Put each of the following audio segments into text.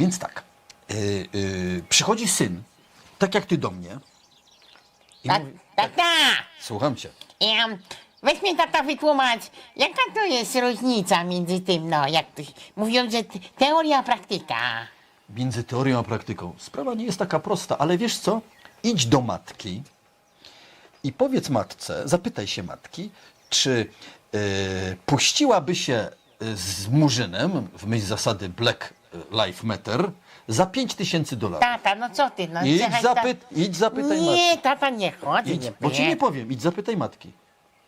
Więc tak, y, y, przychodzi syn, tak jak ty do mnie. I Tak, mówi, tata! słucham cię. Em, weź tata wytłumacz, jaka to jest różnica między tym, no, jak to. Mówią, że t- teoria, praktyka. Między teorią a praktyką. Sprawa nie jest taka prosta, ale wiesz co? Idź do matki i powiedz matce, zapytaj się matki, czy y, puściłaby się y, z murzynem w myśl zasady Black Lives Matter za 5 tysięcy dolarów. Tata, no co ty, no... Idź, czekaj, zapyt, idź zapytaj matki. Nie, tata, nie chodzi, Idź, nie bo ci nie powiem, idź zapytaj matki.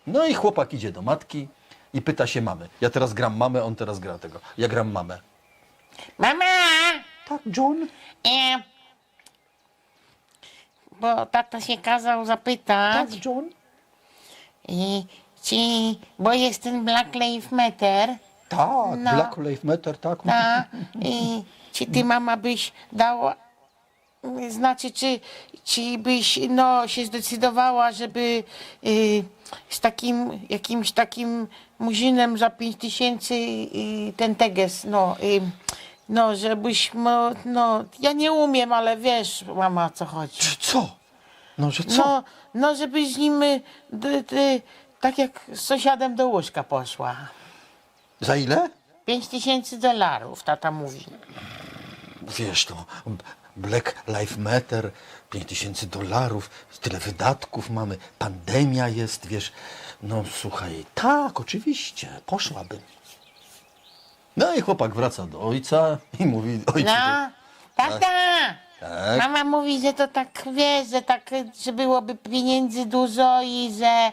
No i chłopak idzie do matki i pyta się mamy. Ja teraz gram mamę, on teraz gra tego. Ja gram mamę. Mama! Tak, John? E, bo tata się kazał zapytać, Tak, John? i, czy, bo jest ten Black Lives Matter, Tak, No. Black Lives Matter, tak. ta, i czy ty mama byś dała, znaczy czy, czy byś no, się zdecydowała, żeby y, z takim jakimś takim muzinem za 5 tysięcy y, ten teges, no, y, no żebyś, no, no, ja nie umiem, ale wiesz mama o co chodzi. Czy co? No, że co? No, no żebyś z nim y, d, d, tak jak z sąsiadem do łóżka poszła. Za ile? 5 tysięcy dolarów, tata mówi. Wiesz, to Black Lives Matter, 5 tysięcy dolarów, tyle wydatków mamy, pandemia jest, wiesz. No słuchaj, tak, oczywiście, poszłabym. No i chłopak wraca do ojca i mówi, ojcu, No, tata! Tak. Mama mówi, że to tak, wiesz, że tak, że byłoby pieniędzy dużo i że...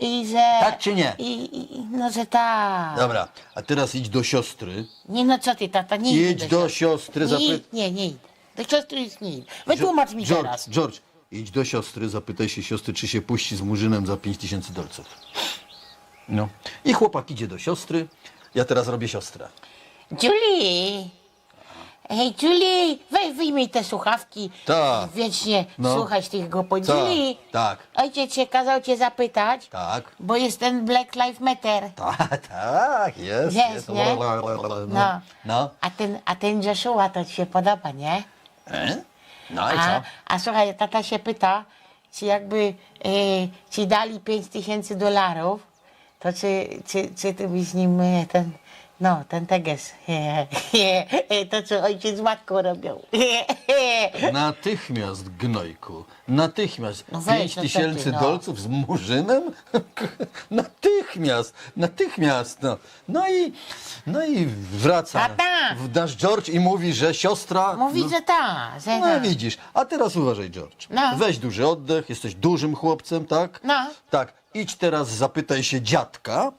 I że... Tak czy nie? I, i, no, że tak. dobra, a teraz idź do siostry, Nie no, co ty, tata, nie idę idź do siostry, Nie, zapytaj... nie, nie idę. Do siostry już nie idę. Wytłumacz mi George, teraz. George, idź do siostry, zapytaj się siostry, czy się puści z murzynem za 5 tysięcy dolców. No. I chłopak idzie do siostry, ja teraz robię siostrę. Julie! Hej, Julie, weź wyjmij te słuchawki. Tak. Wiecznie No. słuchać tych głupot. Tak, Julie, tak. ojciec się kazał cię zapytać, Tak. bo jest ten Black Lives Matter. Tak, tak, jest. Jest, nie? No. No. No. A ten, a ten Joshua to ci się podoba, nie? E? No i A, co? a słuchaj, tata się pyta, czy jakby e, ci dali 5 tysięcy dolarów, to czy, czy, czy ty byś z nim e, ten, no, ten teges, to co ojciec z matką robią. Natychmiast, gnojku, natychmiast. No weź, 5 no co tysięcy ty, no. dolców z murzynem? natychmiast, natychmiast. No. no i no i wraca Tata! w nasz George i mówi, że siostra... Mówi, no, że tak, że No tak. widzisz, a teraz uważaj, George. No. Weź duży oddech, jesteś dużym chłopcem, tak? No. Tak, idź teraz zapytaj się dziadka,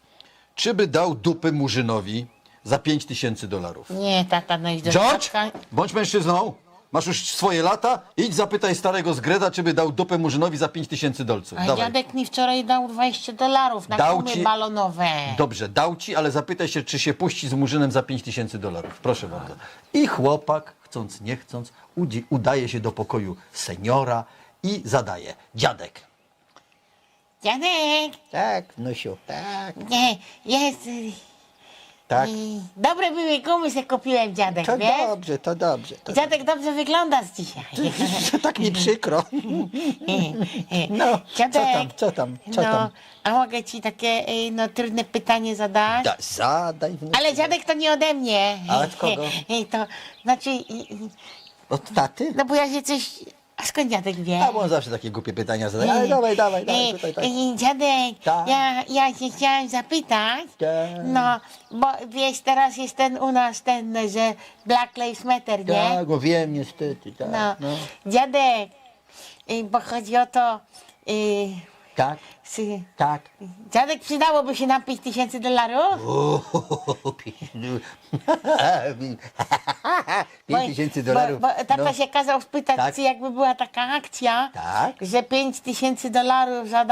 czy by dał dupy murzynowi za 5 tysięcy dolarów. Nie, tata, no i do George, bądź mężczyzną, masz już swoje lata, idź zapytaj starego Zgreda, czy by dał dupę murzynowi za 5 tysięcy dolców. A Dawaj. dziadek mi wczoraj dał 20 dolarów na Dał gumy ci- balonowe. Dobrze, dał ci, ale zapytaj się, czy się puści z murzynem za 5 tysięcy dolarów. Proszę bardzo. I chłopak, chcąc nie chcąc, udzi- udaje się do pokoju seniora i zadaje. Dziadek. Dziadek, Tak, wnusiu, tak, nie, jest... y, tak. y, Dobre były gumy, se kupiłem, dziadek, To wiesz? dobrze, to dobrze. To Dziadek dobrze wyglądasz dzisiaj. To tak mi przykro. No, Dziadek, co tam, co tam, co no, tam? A mogę ci takie y, no, trudne pytanie zadać? Da, zadaj wnusiu. Ale dziadek to nie ode mnie. A od kogo? Y, To znaczy, y, y, Od taty? no bo ja się coś... A skąd dziadek tak wie? A bo on zawsze takie głupie pytania zadaje. Ale dawaj, dawaj, dawaj, tutaj, e, tak. Dziadek, ja, ja się chciałem zapytać, Tak. no, bo wiesz, teraz jest ten u nas ten, że Black Lives Matter, nie? Tak, bo wiem niestety, tak. No. No. Dziadek, e, bo chodzi o to, y, Tak, sy- tak. dziadek przydałoby się nam 5 tysięcy dolarów? Uuu, 5 tysięcy dolarów. Bo, bo tata no. się kazał spytać, tak? czy jakby była taka akcja, tak? że 5 tysięcy dolarów za,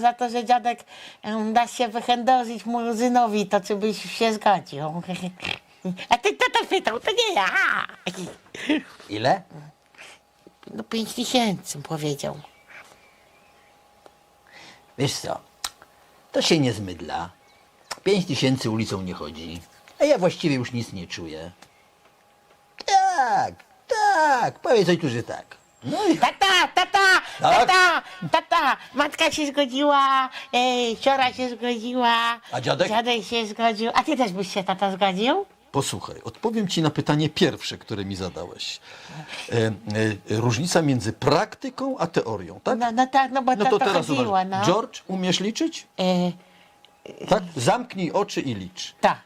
za to, że dziadek um, da się wychędożyć muzynowi, to czy byś się zgodził? A ty tata pytał, to nie ja. Ile? No 5 tysięcy powiedział. Wiesz co, to się nie zmydla. 5 tysięcy ulicą nie chodzi. A ja właściwie już nic nie czuję. Tak, tak, powiedz ojcu, tak. No i Tata, tata, Tak? tata, tata, matka się zgodziła, e, siora się zgodziła. A dziadek? Dziadek się zgodził. A ty też byś się, tata, zgodził? Posłuchaj, odpowiem ci na pytanie pierwsze, które mi zadałeś. E, e, różnica między praktyką a teorią, tak? No, no tak, no bo No to, teraz chodziło, uwaga. no. George, umiesz liczyć? E, Tak? Zamknij oczy i licz. tak, tak.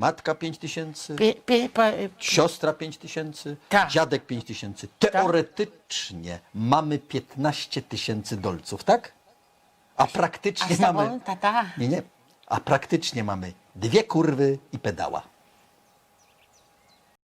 Matka 5 tysięcy, Pi, pi, e, siostra 5 tysięcy, Tak. dziadek 5 tysięcy. Teoretycznie mamy 15 tysięcy dolców, tak? A a praktycznie znowu, mamy... tata, Nie, nie. A praktycznie mamy dwie kurwy i pedała.